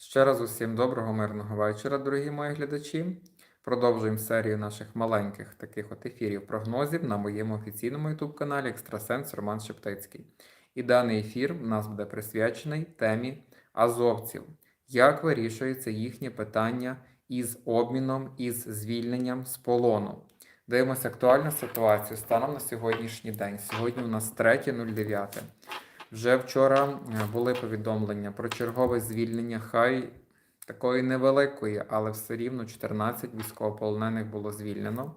Ще раз усім доброго мирного вечора, дорогі мої глядачі. Продовжуємо серію наших маленьких таких от ефірів прогнозів на моєму офіційному youtube каналі Екстрасенс Роман Шептицький. І даний ефір у нас буде присвячений темі азовців. Як вирішується їхнє питання із обміном, із звільненням з полону? Дивимося актуальну ситуацію станом на сьогоднішній день. Сьогодні у нас 3.09. Вже вчора е, були повідомлення про чергове звільнення, хай такої невеликої, але все рівно 14 військовополонених було звільнено.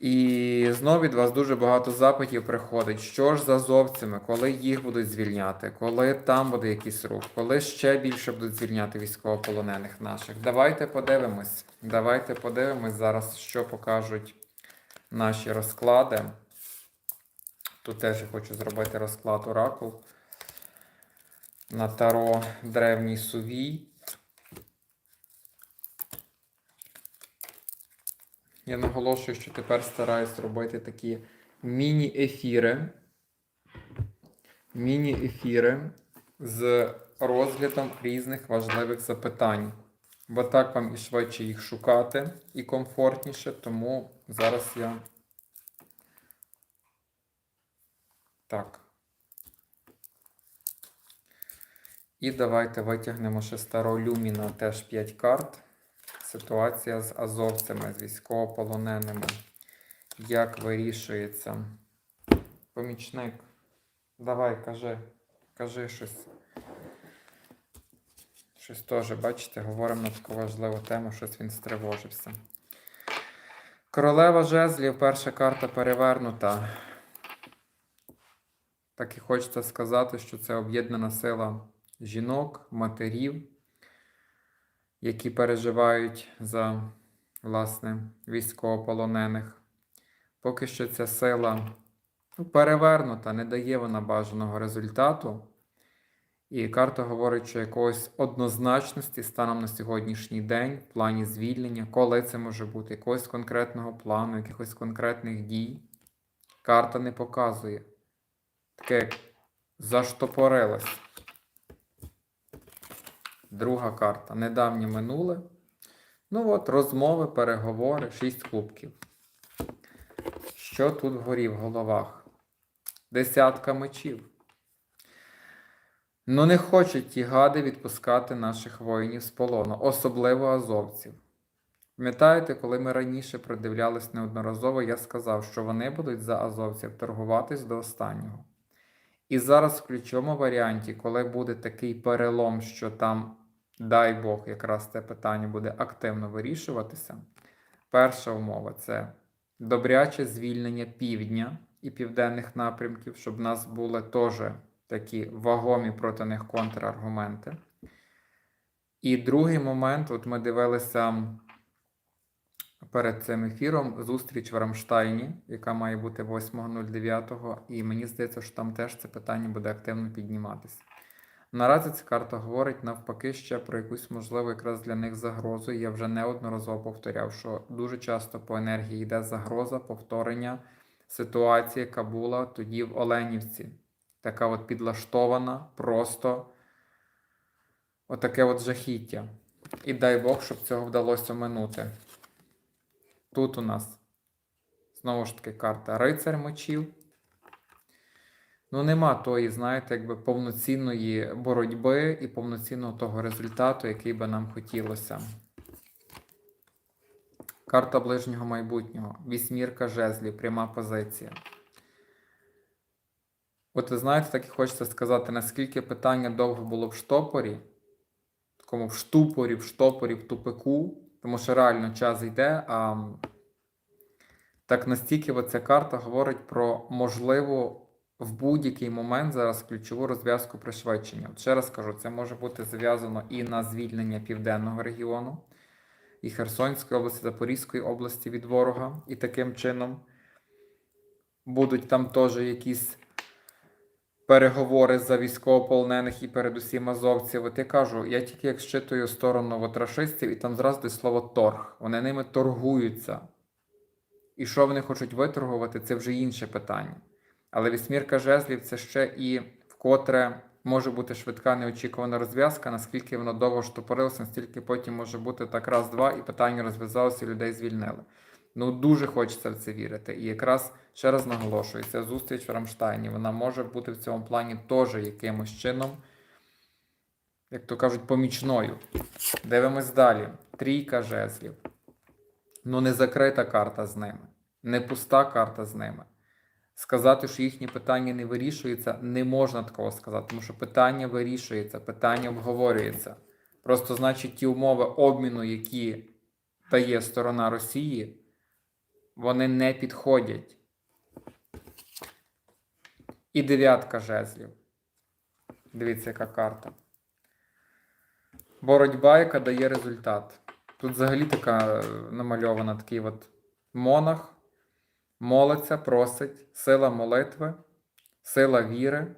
І знову від вас дуже багато запитів приходить. Що ж з азовцями, коли їх будуть звільняти, коли там буде якийсь рух, коли ще більше будуть звільняти військовополонених наших. Давайте подивимось. Давайте подивимось зараз, що покажуть наші розклади. Тут теж я хочу зробити розклад оракул на таро древній сувій. Я наголошую, що тепер стараюсь робити такі міні-ефіри. Міні-ефіри з розглядом різних важливих запитань. Бо так вам і швидше їх шукати, і комфортніше, тому зараз я. Так. І давайте витягнемо ще старого Люміна, теж 5 карт. Ситуація з азовцями, з військовополоненими. Як вирішується? Помічник. Давай, кажи. Кажи щось. Щось теж, бачите, говоримо на таку важливу тему, щось він стривожився. Королева жезлів, перша карта перевернута. Так і хочеться сказати, що це об'єднана сила жінок, матерів, які переживають за власне військовополонених. Поки що ця сила ну, перевернута, не дає вона бажаного результату. І карта говорить, що якоїсь однозначності станом на сьогоднішній день в плані звільнення, коли це може бути, якогось конкретного плану, якихось конкретних дій. Карта не показує. Таке заштопорилось. Друга карта. Недавнє минуле. Ну от, розмови, переговори, шість кубків. Що тут вгорі в головах? Десятка мечів. Ну, не хочуть ті гади відпускати наших воїнів з полону, особливо азовців. Пам'ятаєте, коли ми раніше продивлялись неодноразово, я сказав, що вони будуть за азовців торгуватись до останнього. І зараз в ключовому варіанті, коли буде такий перелом, що там, дай Бог, якраз це питання буде активно вирішуватися. Перша умова це добряче звільнення півдня і південних напрямків, щоб в нас були теж такі вагомі проти них контраргументи. І другий момент, от ми дивилися перед цим ефіром зустріч в Рамштайні, яка має бути 8.09, і мені здається, що там теж це питання буде активно підніматися. Наразі ця карта говорить навпаки ще про якусь можливу якраз для них загрозу. Я вже неодноразово повторяв, що дуже часто по енергії йде загроза повторення ситуації, яка була тоді в Оленівці. Така от підлаштована, просто отаке от жахіття. І дай Бог, щоб цього вдалося оминути. Тут у нас знову ж таки карта Рицар мечів. Ну, нема тої, знаєте, якби повноцінної боротьби і повноцінного того результату, який би нам хотілося. Карта ближнього майбутнього. Вісьмірка жезлів, пряма позиція. От ви знаєте, так і хочеться сказати, наскільки питання довго було в штопорі, такому в штупорі, в штопорі, в тупику, тому що реально час йде, а так настільки оця карта говорить про можливу в будь-який момент зараз ключову розв'язку пришвидшення. Ще раз кажу, це може бути зав'язано і на звільнення південного регіону, і Херсонської області, Запорізької області від ворога, і таким чином будуть там теж якісь переговори за військовополонених і передусім азовців. От я кажу, я тільки як щитую сторону от рашистів, і там зразу слово торг. Вони ними торгуються. І що вони хочуть виторгувати, це вже інше питання. Але вісьмірка жезлів це ще і вкотре може бути швидка неочікувана розв'язка, наскільки воно довго штопорилося, настільки потім може бути так раз-два, і питання розв'язалося, і людей звільнили. Ну, дуже хочеться в це вірити. І якраз ще раз наголошую, ця зустріч в Рамштайні, вона може бути в цьому плані теж якимось чином, як то кажуть, помічною. Дивимось далі. Трійка жезлів. Ну, не закрита карта з ними, не пуста карта з ними. Сказати, що їхні питання не вирішуються, не можна такого сказати, тому що питання вирішується, питання обговорюється. Просто, значить, ті умови обміну, які дає сторона Росії, вони не підходять. І дев'ятка жезлів. Дивіться, яка карта. Боротьба, яка дає результат. Тут взагалі така намальована такий от монах, молиться, просить, сила молитви, сила віри.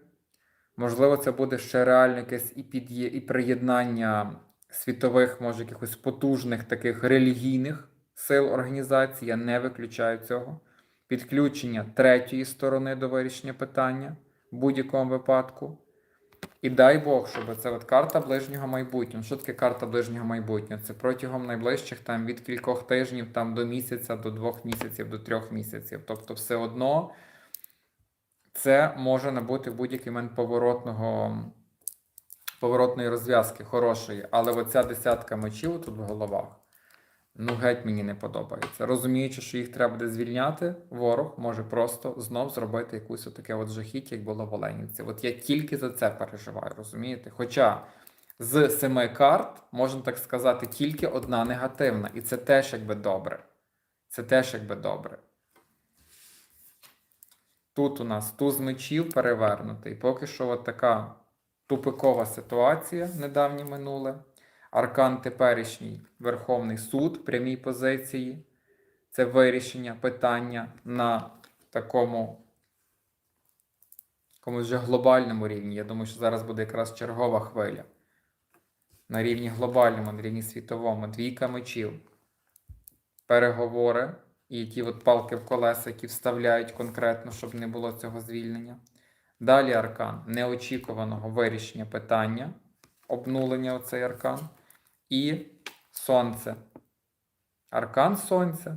Можливо, це буде ще реально якесь і, під'є, і приєднання світових, може, якихось потужних таких релігійних сил організації. Я не виключаю цього. Підключення третьої сторони до вирішення питання в будь-якому випадку. І дай Бог, щоб це от карта ближнього майбутнього. Що таке карта ближнього майбутнього? Це протягом найближчих там від кількох тижнів там до місяця, до двох місяців, до трьох місяців. Тобто, все одно це може набути в будь-який момент поворотного, поворотної розв'язки, хорошої. Але оця десятка мечів тут в головах. Ну, геть мені не подобається. Розуміючи, що їх треба буде звільняти, ворог може просто знов зробити якусь таке от жахіття, як було в Оленівці. От я тільки за це переживаю, розумієте? Хоча з семи карт, можна так сказати, тільки одна негативна. І це теж якби добре. Це теж якби добре. Тут у нас туз мечів перевернутий. Поки що от така тупикова ситуація недавнє минуле. Аркан теперішній Верховний суд в прямій позиції. Це вирішення питання на такому якомусь вже глобальному рівні. Я думаю, що зараз буде якраз чергова хвиля. На рівні глобальному, на рівні світовому. Двійка мечів. Переговори і ті от палки в колеса, які вставляють конкретно, щоб не було цього звільнення. Далі аркан неочікуваного вирішення питання, обнулення оцей аркан. І сонце. Аркан сонця.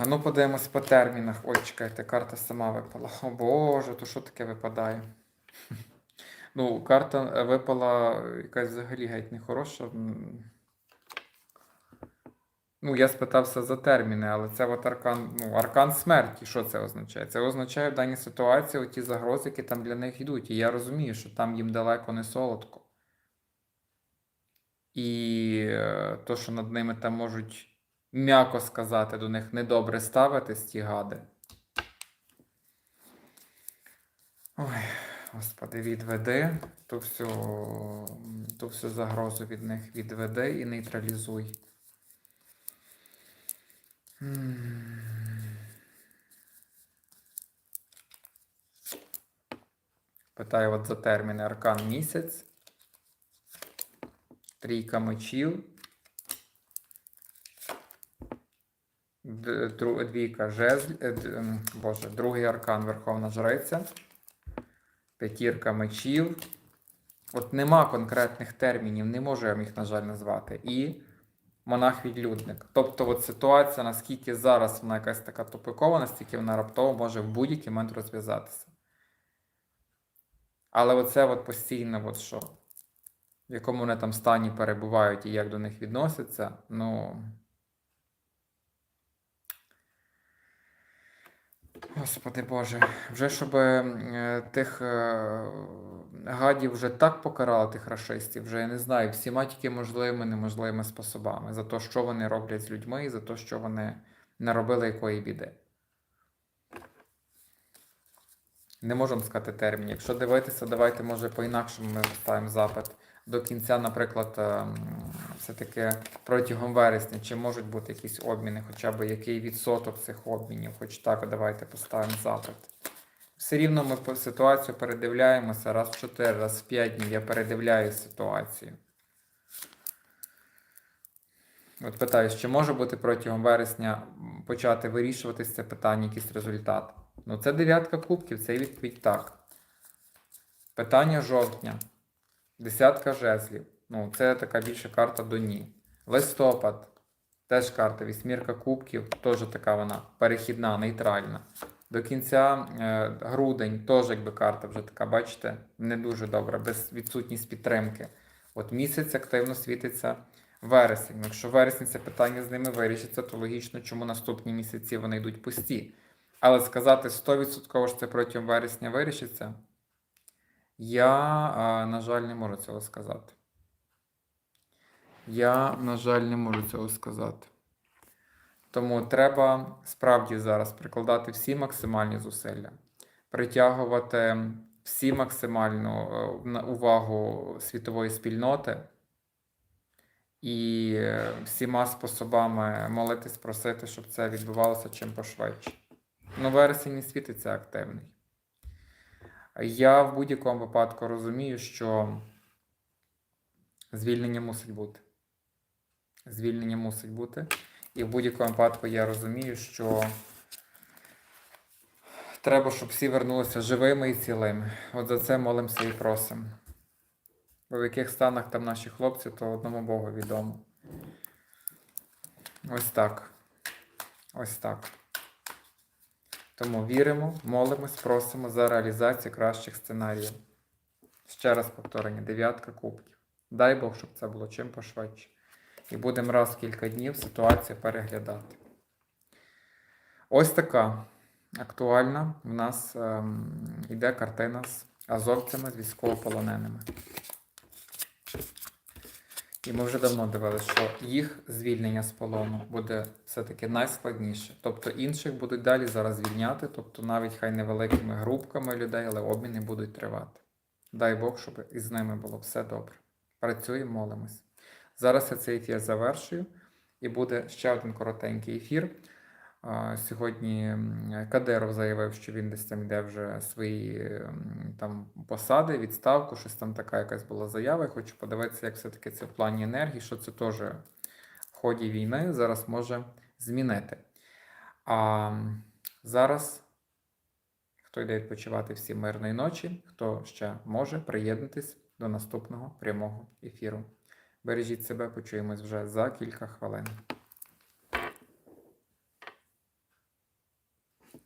А ну подивимось по термінах. Ой, чекайте, карта сама випала. О Боже, то що таке випадає? Ну, карта випала якась взагалі геть нехороша. Ну, я спитався за терміни, але це от аркан, ну, аркан смерті. Що це означає? Це означає в даній ситуації ті загрози, які там для них йдуть. І я розумію, що там їм далеко не солодко. І е, то, що над ними там можуть, м'яко сказати, до них недобре ставитись ті гади. Ой, господи, відведи ту всю, ту всю загрозу від них відведи і нейтралізуй. Питаю от за терміни аркан місяць. Трійка мечів. Двійка жезл. е, Боже, другий аркан Верховна Жриця. П'ятірка мечів. От нема конкретних термінів, не можу я їх, на жаль, назвати. І монах-відлюдник. Тобто, от ситуація, наскільки зараз вона якась така тупикова, настільки вона раптово може в будь-який момент розв'язатися. Але оце от постійно, от що, в якому вони там стані перебувають і як до них відносяться, ну. Господи Боже, вже щоб е, тих е, гадів вже так покарали, тих рашистів, вже я не знаю, всіма тільки можливими, неможливими способами за те, що вони роблять з людьми, і за те, що вони наробили якої біди. Не можемо сказати термін. Якщо дивитися, давайте, може, по-інакшому ми ставимо запит. До кінця, наприклад, ем, все-таки протягом вересня, чи можуть бути якісь обміни, хоча б який відсоток цих обмінів, хоч так, давайте поставимо запит. Все рівно ми по ситуацію передивляємося раз в 4, раз в 5 днів. Я передивляю ситуацію. От питаю, чи може бути протягом вересня почати вирішуватися це питання, якийсь результат? Ну, це дев'ятка кубків, це відповідь так. Питання жовтня. Десятка жезлів. Ну, це така більша карта до ні. Листопад. Теж карта вісьмірка кубків, теж така вона перехідна, нейтральна. До кінця е, грудень теж якби карта вже така, бачите, не дуже добра, без відсутність підтримки. От місяць активно світиться вересень. Якщо вересень це питання з ними вирішиться, то логічно, чому наступні місяці вони йдуть пусті. Але сказати 100% що це протягом вересня вирішиться, я, на жаль, не можу цього сказати. Я, на жаль, не можу цього сказати. Тому треба справді зараз прикладати всі максимальні зусилля, притягувати всі максимальну е, увагу світової спільноти і е, всіма способами молитись, просити, щоб це відбувалося чим пошвидше. Ну, вересень не світиться активний. Я в будь-якому випадку розумію, що звільнення мусить бути. Звільнення мусить бути. І в будь-якому випадку я розумію, що треба, щоб всі вернулися живими і цілими. От за це молимося і просимо. Бо в яких станах там наші хлопці, то одному Богу відомо. Ось так. Ось так. Тому віримо, молимось, просимо за реалізацію кращих сценаріїв. Ще раз повторення: дев'ятка кубків. Дай Бог, щоб це було чим пошвидше. І будемо раз в кілька днів ситуацію переглядати. Ось така актуальна в нас ем, іде картина з азовцями, з військовополоненими. І ми вже давно дивилися, що їх звільнення з полону буде все-таки найскладніше. Тобто інших будуть далі зараз звільняти, тобто навіть хай невеликими групками людей, але обміни будуть тривати. Дай Бог, щоб із ними було все добре. Працюємо, молимось. Зараз я цей ефір завершую, і буде ще один коротенький ефір. Сьогодні Кадиров заявив, що він десь там йде вже свої там посади, відставку, щось там така якась була заява. Я хочу подивитися, як все-таки це в плані енергії, що це теж в ході війни зараз може змінити. А зараз, хто йде відпочивати всі мирної ночі, хто ще може приєднатись до наступного прямого ефіру. Бережіть себе, почуємось вже за кілька хвилин.